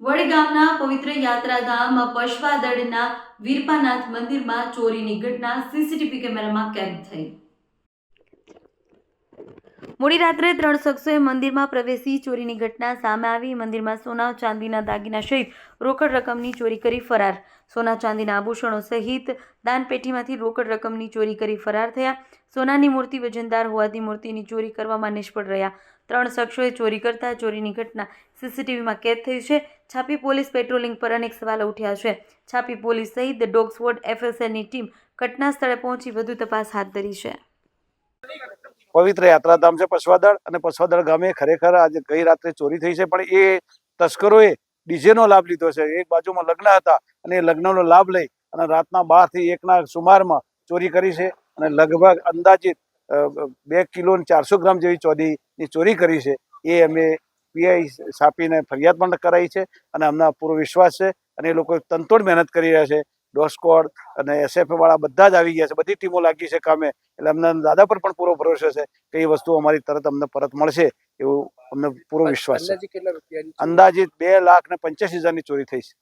વડગામના પવિત્ર યાત્રાધામ પશ્વાદળના વીરપાનાથ મંદિરમાં ચોરીની ઘટના સીસીટીવી કેમેરામાં કેદ થઈ. મોડી રાત્રે ત્રણ શખ્સોએ મંદિરમાં પ્રવેશી ચોરીની ઘટના સામે આવી. મંદિરમાં સોના, ચાંદીના દાગીના સહિત રોકડ રકમની ચોરી કરી ફરાર. સોના, ચાંદીના આભૂષણો સહિત દાનપેટીમાંથી રોકડ રકમની ચોરી કરી ફરાર થયા. સોનાની મૂર્તિ વજનદાર હોવાથી મૂર્તિની ચોરી કરવામાં નિષ્ફળ રહ્યા. ત્રણ શખ્સોએ ચોરી કરતા ચોરીની ઘટના સીસીટીવીમાં કેદ થઈ છે. છાપી પોલીસ પેટ્રોલિંગ પર અનેક સવાલો ઉઠ્યા છે. છાપી પોલીસ સહિત ડોગ સ્વોડ એફએસએલની ટીમ ઘટના સ્થળે પહોંચી વધુ તપાસ હાથ ધરી છે. પવિત્ર યાત્રાધામ છે પશવાદળ અને પશવાદળ ગામે ખરેખર આજે ગઈ રાત્રે ચોરી થઈ છે, પણ એ તસ્કરોએ ડીજેનો લાભ લીધો છે. એક બાજુમાં લગ્ન હતા અને એ લગ્નનો લાભ લઈ અને રાતના બારથી એકના સુમારમાં ચોરી કરી છે અને લગભગ અંદાજિત બે કિલો ચારસો ગ્રામ જેવી ચોરીની ચોરી કરી છે. એ અમે પીઆઈ છાપીને ફરિયાદ પણ કરાઈ છે અને અમને પૂરો વિશ્વાસ છે અને એ લોકો તનતોડ મહેનત કરી રહ્યા છે. ડોગ સ્કોડ અને એસએફ વાળા બધા જ આવી ગયા છે. બધી ટીમો લાગી છે કામે. એટલે અમને દાદા પર પણ પૂરો ભરોસો છે કે એ વસ્તુ અમારી તરત અમને પરત મળશે એવું અમને પૂરો વિશ્વાસ છે? અંદાજિત બે લાખ ને પંચ્યાસી હજારની ચોરી થઈ છે.